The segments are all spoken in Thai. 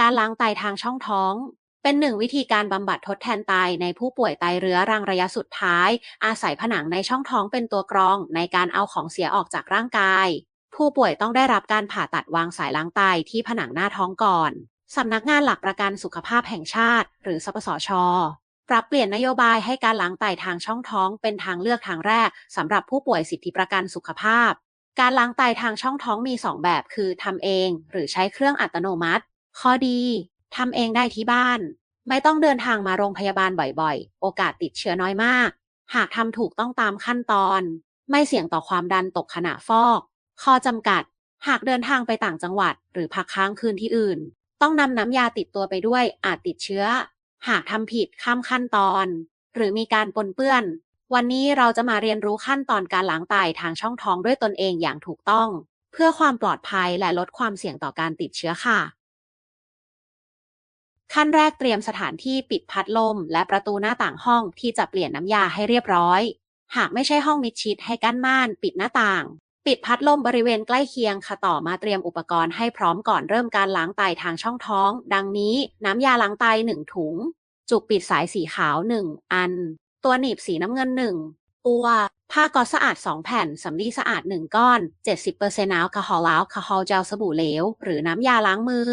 การล้างไตทางช่องท้อง เป็นหนึ่งวิธีการบำบัดทดแทนไตในผู้ป่วยไตเรื้อรังระยะสุดท้าย อาศัยผนังในช่องท้องเป็นตัวกรอง ในการเอาของเสียออกจากร่างกาย ผู้ป่วยต้องได้รับการผ่าตัดวางสายล้างไตที่ผนังหน้าท้องก่อนสำนักงานหลักประกันสุขภาพแห่งชาติ หรือสปสชปรับเปลี่ยนนโยบายให้การล้างไตทางช่องท้องเป็นทางเลือกทางแรกสำหรับผู้ป่วยสิทธิประกันสุขภาพ การล้างไตทางช่องท้องมี 2 แบบคือทำเอง หรือใช้เครื่องอัตโนมัติ ข้อดีทำเองได้ที่บ้าน ไม่ต้องเดินทางมาโรงพยาบาลบ่อยๆ โอกาสติดเชื้อน้อยมาก หากทำถูกต้องตามขั้นตอน ไม่เสี่ยงต่อความดันตกขณะฟอก ข้อจำกัด หากเดินทางไปต่างจังหวัด หรือพักค้างคืนที่อื่น ต้องนำน้ำยาติดตัวไปด้วยอาจติดเชื้อ หากทำผิดข้ามขั้นตอน หรือมีการปนเปื้อน วันนี้เราจะมาเรียนรู้ขั้นตอนการล้างไตทางช่องท้องด้วยตนเองอย่างถูกต้อง เพื่อความปลอดภัยและลดความเสี่ยงต่อการติดเชื้อค่ะ ขั้นแรกเตรียมสถานที่ปิดพัดลม และประตูหน้าต่างห้องที่จะเปลี่ยนน้ำยาให้เรียบร้อย หากไม่ใช่ห้องมิดชิดให้กั้นม่าน ปิดหน้าต่าง ปิดพัดลมบริเวณใกล้เคียงค่ะต่อมาเตรียมอุปกรณ์ให้พร้อมก่อนเริ่มการล้างไตทางช่องท้อง ดังนี้น้ำยาล้างไต1ถุง จุกปิดสายสีขาว1อัน ตัวหนีบสีน้ำเงิน1ปัวผ้าก๊อซสะอาด 2 แผ่น สำลีสะอาด 1 ก้อน 70%แอลกอฮอล์แอลกอฮอล์เจลสบู่เหลว หรือน้ำยาล้างมือ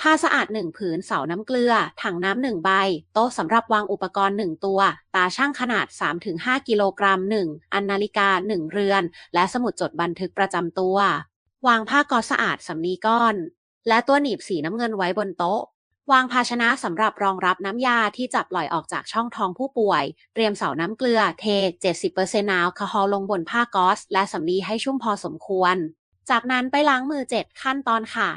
ผ้าสะอาด1ผืนเสาน้ำเกลือ ถังน้ำ1ใบ โต๊ะสำหรับวางอุปกรณ์1ตัว ตาช่างขนาด 3-5 กิโลกรัม1อันนาฬิกา1เรือน และสมุดจดบันทึกประจำตัว วางผ้าก๊อสะอาดสำลีก้อน และตัวหนีบสีน้ำเงินไว้บนโต๊ะ วางภาชนะสำหรับรองรับน้ำยาที่จะปล่อยออกจากช่องท้องผู้ป่วย เตรียมเสาน้ำเกลือเท 70%แอลกอฮอล์ลงบนผ้าก๊อซและสำลีให้ชุ่มพอสมควร จากนั้นไปล้างมือ7ขั้นตอนค่ะ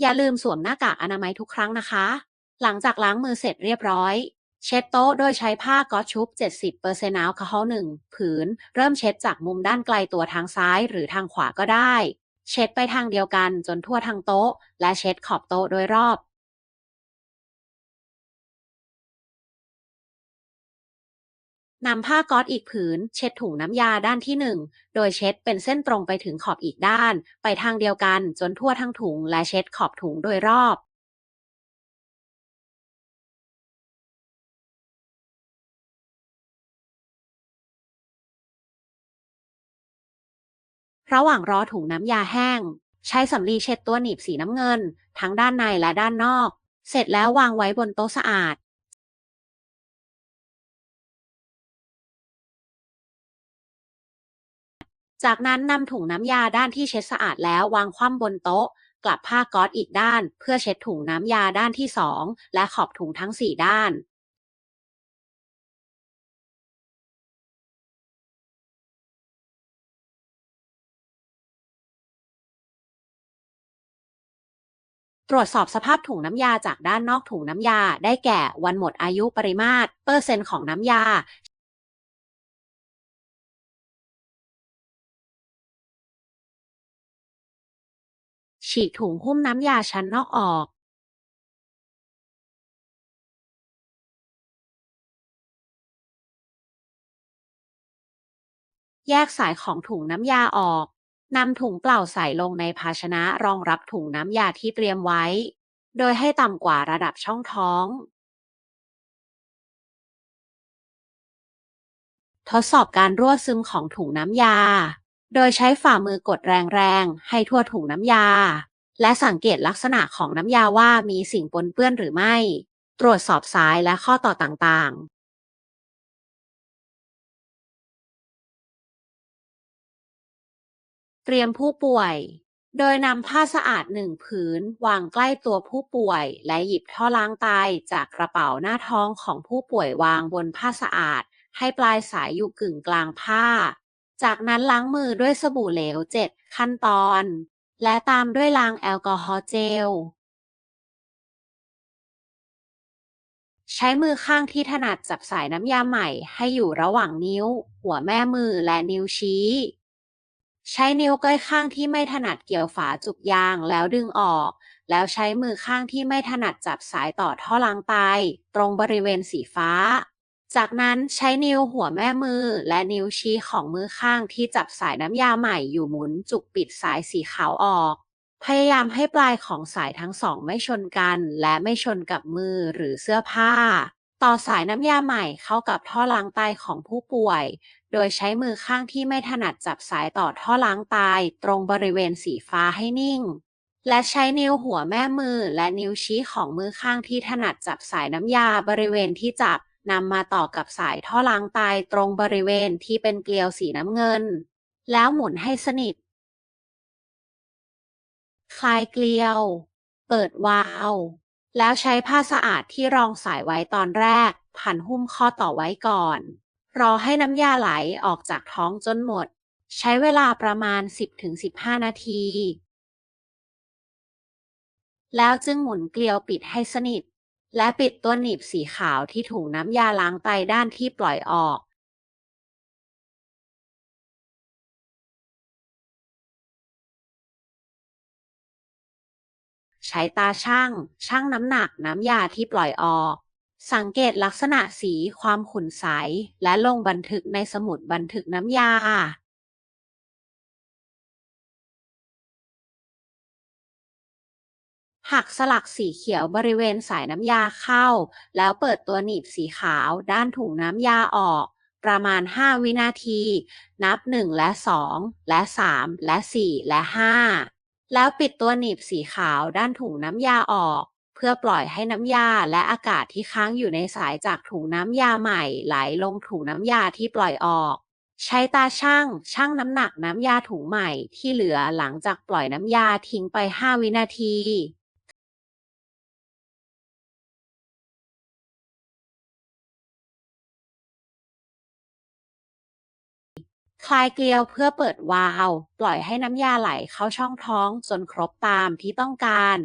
อย่าลืมสวมหน้ากากอนามัยทุกครั้งนะคะ หลังจากล้างมือเสร็จเรียบร้อย เช็ดโต๊ะโดยใช้ผ้าก๊อซชุบ 70%แอลกอฮอล์1ผืน เริ่มเช็ดจากมุมด้านไกลตัวทางซ้ายหรือทางขวาก็ได้ เช็ดไปทางเดียวกันจนทั่วทั้งโต๊ะ และเช็ดขอบโต๊ะโดยรอบ นำผ้าก๊อซอีกผืน เช็ดถุงน้ำยาด้านที่1โดยเช็ดเป็นเส้นตรงไปถึงขอบอีกด้าน ไปทางเดียวกันจนทั่วทั้งถุงและเช็ดขอบถุงโดยรอบระหว่างรอถุงน้ำยาแห้ง ใช้สำลีเช็ดตัวหนีบสีน้ำเงิน ทั้งด้านในและด้านนอก เสร็จแล้ววางไว้บนโต๊ะสะอาด จากนั้นนำถุงน้ำยาด้านที่เช็ดสะอาดแล้ววางคว่ำบนโต๊ะ กลับผ้าก๊อซอีกด้าน เพื่อเช็ดถุงน้ำยาด้านที่สองและขอบถุงทั้งสี่ด้านตรวจสอบสภาพถุงน้ำยาจากด้านนอกถุงน้ำยาได้แก่วันหมดอายุปริมาตร เปอร์เซ็นต์ของน้ำยา ฉีกถุงหุ้มน้ำยาชั้นนอกออกแยกสายของถุงน้ำยาออก นำถุงเปล่าใส่ลงในภาชนะรองรับถุงน้ำยาที่เตรียมไว้ โดยให้ต่ำกว่าระดับช่องท้อง ทดสอบการรั่วซึมของถุงน้ำยา โดยใช้ฝ่ามือกดแรงๆ ให้ทั่วถุงน้ำยา และสังเกตลักษณะของน้ำยาว่ามีสิ่งปนเปื้อนหรือไม่ ตรวจสอบสายและข้อต่อต่างๆเตรียมผู้ป่วย โดยนำผ้าสะอาดหนึ่งผืนวางใกล้ตัวผู้ป่วย และหยิบท่อล้างไตจากกระเป๋าหน้าท้องของผู้ป่วยวางบนผ้าสะอาด ให้ปลายสายอยู่กึ่งกลางผ้า จากนั้นล้างมือด้วยสบู่เหลว 7 ขั้นตอน และตามด้วยล้างแอลกอฮอล์เจล ใช้มือข้างที่ถนัดจับสายน้ำยาใหม่ให้อยู่ระหว่างนิ้ว หัวแม่มือและนิ้วชี้ ใช้นิ้วก้อยข้างที่ไม่ถนัดเกี่ยวฝาจุกยางแล้วดึงออก แล้วใช้มือข้างที่ไม่ถนัดจับสายต่อท่อล้างไตตรงบริเวณสีฟ้า จากนั้นใช้นิ้วหัวแม่มือและนิ้วชี้ของมือข้างที่จับสายน้ำยาใหม่อยู่หมุนจุกปิดสายสีขาวออก พยายามให้ปลายของสายทั้งสองไม่ชนกัน และไม่ชนกับมือหรือเสื้อผ้า ต่อสายน้ำยาใหม่เข้ากับท่อล้างไตของผู้ป่วย โดยใช้มือข้างที่ไม่ถนัดจับสายต่อท่อล้างไตตรงบริเวณสีฟ้าให้นิ่งและใช้นิ้วหัวแม่มือและนิ้วชี้ของมือข้างที่ถนัดจับสายน้ำยาบริเวณที่จับ นำมาต่อกับสายท่อล้างไตตรงบริเวณที่เป็นเกลียวสีน้ำเงิน แล้วหมุนให้สนิท คลายเกลียว เปิดวาล์วแล้วใช้ผ้าสะอาดที่รองสายไว้ตอนแรก พันหุ้มข้อต่อไว้ก่อน รอให้น้ำยาไหลออกจากท้องจนหมด ใช้เวลาประมาณ 10-15 นาที แล้วจึงหมุนเกลียวปิดให้สนิท และปิดตัวหนีบสีขาวที่ถุงน้ำยาล้างไตด้านที่ปล่อยออกใช้ตาช่างชั่งน้ำหนักน้ำยาที่ปล่อยออก สังเกตลักษณะสีความขุ่นใส และลงบันทึกในสมุดบันทึกน้ำยา หักสลักสีเขียวบริเวณสายน้ำยาเข้า แล้วเปิดตัวหนีบสีขาวด้านถุงน้ำยาออก ประมาณ 5 วินาที นับ 1 และ 2 และ 3 และ 4 และ 5 แล้วปิดตัวหนีบสีขาวด้านถุงน้ำยาออก เพื่อปล่อยให้น้ำยาและอากาศที่ค้างอยู่ในสายจากถุงน้ำยาใหม่ไหลลงถุงน้ำยาที่ปล่อยออกใช้ตาช่างชั่งน้ำหนักน้ำยาถุงใหม่ที่เหลือหลังจากปล่อยน้ำยาทิ้งไป 5 วินาที คลายเกลียวเพื่อเปิดวาล์วปล่อยให้น้ำยาไหลเข้าช่องท้องจนครบตามที่ต้องการ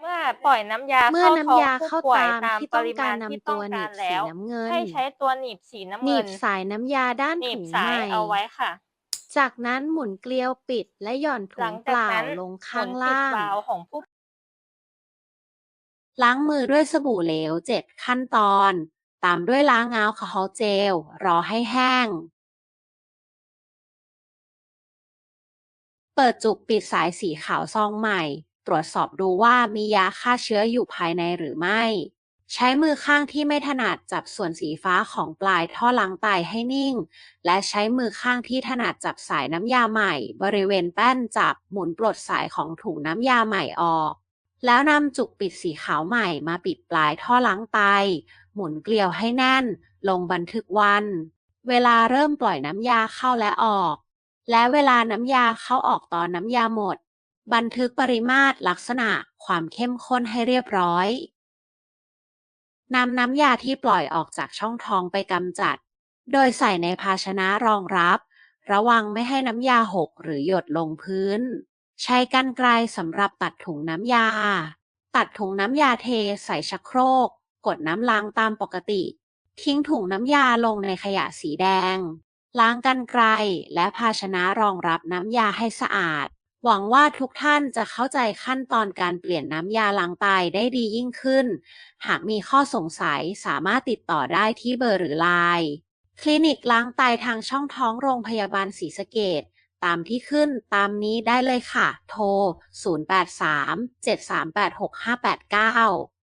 เมื่อปล่อยน้ำยาเมื่อเข้าท้องน้ำยาผู้เข้าป่วยตามตามที่ปต้องริกามารณที่นำตัต้อวงหนีการบสีแล้วน้ำเงิน ให้ใช้ตัวหนีบสีน้ำหนีเงิบนสายน้ำยาด้านหนีถุบงสาใหยม่เอาไว้ค่ะ จากนั้นหมุนเกลียวปิดและหย่อนถุหลังงเปจากล่านั้นลงหมุข้างนปิดล่างวาล์วของผู้ล้างมือด้วยสบู่เหลว7ขั้นตอน ตามด้วยล้างแอลกอฮอล์เจล รอให้แห้ง เปิดจุกปิดสายสีขาวซองใหม่ ตรวจสอบดูว่ามียาฆ่าเชื้ออยู่ภายในหรือไม่ ใช้มือข้างที่ไม่ถนัดจับส่วนสีฟ้าของปลายท่อล้างไตให้นิ่ง และใช้มือข้างที่ถนัดจับสายน้ำยาใหม่ บริเวณแป้นจับหมุนปลดสายของถุงน้ำยาใหม่ออกแล้วนำจุกปิดสีขาวใหม่มาปิดปลายท่อล้างไต หมุนเกลียวให้แน่น ลงบันทึกวัน เวลาเริ่มปล่อยน้ำยาเข้าและออก และเวลาน้ำยาเข้าออกตอนน้ำยาหมด บันทึกปริมาตรลักษณะความเข้มข้นให้เรียบร้อยนำน้ำยาที่ปล่อยออกจากช่องท้องไปกำจัด โดยใส่ในภาชนะรองรับ ระวังไม่ให้น้ำยาหกหรือหยดลงพื้น ใช้กรรไกรสำหรับตัดถุงน้ำยา ตัดถุงน้ำยาเทใส่ชักโครก กดน้ำล้างตามปกติ ทิ้งถุงน้ำยาลงในขยะสีแดง ล้างกรรไกรและภาชนะรองรับน้ำยาให้สะอาด หวังว่าทุกท่านจะเข้าใจขั้นตอนการเปลี่ยนน้ำยาล้างไตได้ดียิ่งขึ้น หากมีข้อสงสัยสามารถติดต่อได้ที่เบอร์หรือไลน์คลินิกล้างไตทางช่องท้องโรงพยาบาลศรีสะเกดตามที่ขึ้นตามนี้ได้เลยค่ะ โทร 083 738 6589